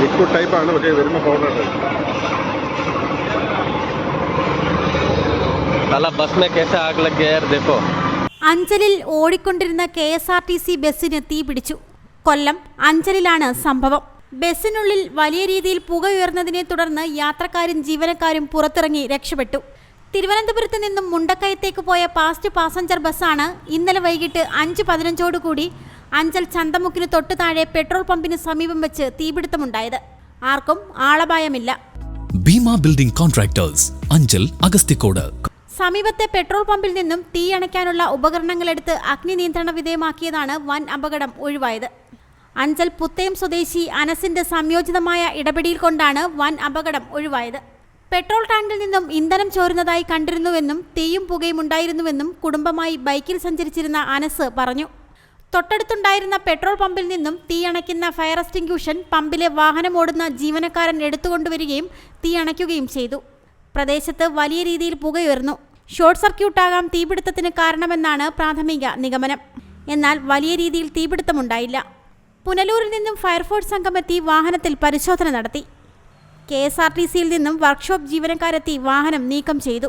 Liquid ടൈപ്പാണ് പക്ഷേ വരുന്ന പൗഡർ അഞ്ചലിൽ ഓടിക്കൊണ്ടിരുന്ന K S R T C ബസ്സിന് തീ പിടിച്ചു. കൊല്ലം അഞ്ചലിലാണ് സംഭവം. ബസ്സിനുള്ളിൽ വലിയ രീതിയിൽ പുക ഉയർന്നതിനെ തുടർന്ന് യാത്രക്കാരും ജീവനക്കാരും പുറത്തിറങ്ങി രക്ഷപ്പെട്ടു. തിരുവനന്തപുരത്ത് നിന്നും മുണ്ടക്കയത്തേക്ക് പോയ പാസ്റ്റ് പാസഞ്ചർ ബസ്സാണ് ഇന്നലെ വൈകിട്ട് അഞ്ച് പതിനഞ്ചോടുകൂടി അഞ്ചൽ ചന്തമുക്കിന് തൊട്ടു താഴെ പെട്രോൾ പമ്പിന് സമീപം വെച്ച് തീപിടുത്തമുണ്ടായത്. ആർക്കും ആളപായമില്ല. ഭീമ ബിൽഡിംഗ് കോൺട്രാക്ടേഴ്സ് അഞ്ചൽ അഗസ്തിക്കോട് സമീപത്തെ പെട്രോൾ പമ്പിൽ നിന്നും തീ അണയ്ക്കാനുള്ള ഉപകരണങ്ങളെടുത്ത് അഗ്നി നിയന്ത്രണ വിധേയമാക്കിയതാണ് വൻ അപകടം ഒഴിവായത്. അഞ്ചൽ പുത്തയം സ്വദേശി അനസിന്റെ സംയോജിതമായ ഇടപെടിയിൽ കൊണ്ടാണ് വൻ അപകടം ഒഴിവായത്. പെട്രോൾ ടാങ്കിൽ നിന്നും ഇന്ധനം ചോരുന്നതായി കണ്ടിരുന്നുവെന്നും തീയും പുകയും ഉണ്ടായിരുന്നുവെന്നും കുടുംബമായി ബൈക്കിൽ സഞ്ചരിച്ചിരുന്ന അനസ് പറഞ്ഞു. തൊട്ടടുത്തുണ്ടായിരുന്ന പെട്രോൾ പമ്പിൽ നിന്നും തീയണയ്ക്കുന്ന ഫയർ എക്സ്റ്റിങ്ക്യൂഷൻ പമ്പിലെ വാഹനം ഓടുന്ന ജീവനക്കാരൻ എടുത്തുകൊണ്ടുവരികയും തീയണയ്ക്കുകയും ചെയ്തു. പ്രദേശത്ത് വലിയ രീതിയിൽ പുകയുയർന്നു. ഷോർട്ട് സർക്യൂട്ടാകാം തീപിടുത്തത്തിന് കാരണമെന്നാണ് പ്രാഥമിക നിഗമനം. എന്നാൽ വലിയ രീതിയിൽ തീപിടുത്തമുണ്ടായില്ല. പുനലൂരിൽ നിന്നും ഫയർഫോഴ്സ് സംഘമെത്തി വാഹനത്തിൽ പരിശോധന നടത്തി. കെ എസ് ആർ ടി സിയിൽ നിന്നും വർക്ക്ഷോപ്പ് ജീവനക്കാരെത്തി വാഹനം നീക്കം ചെയ്തു.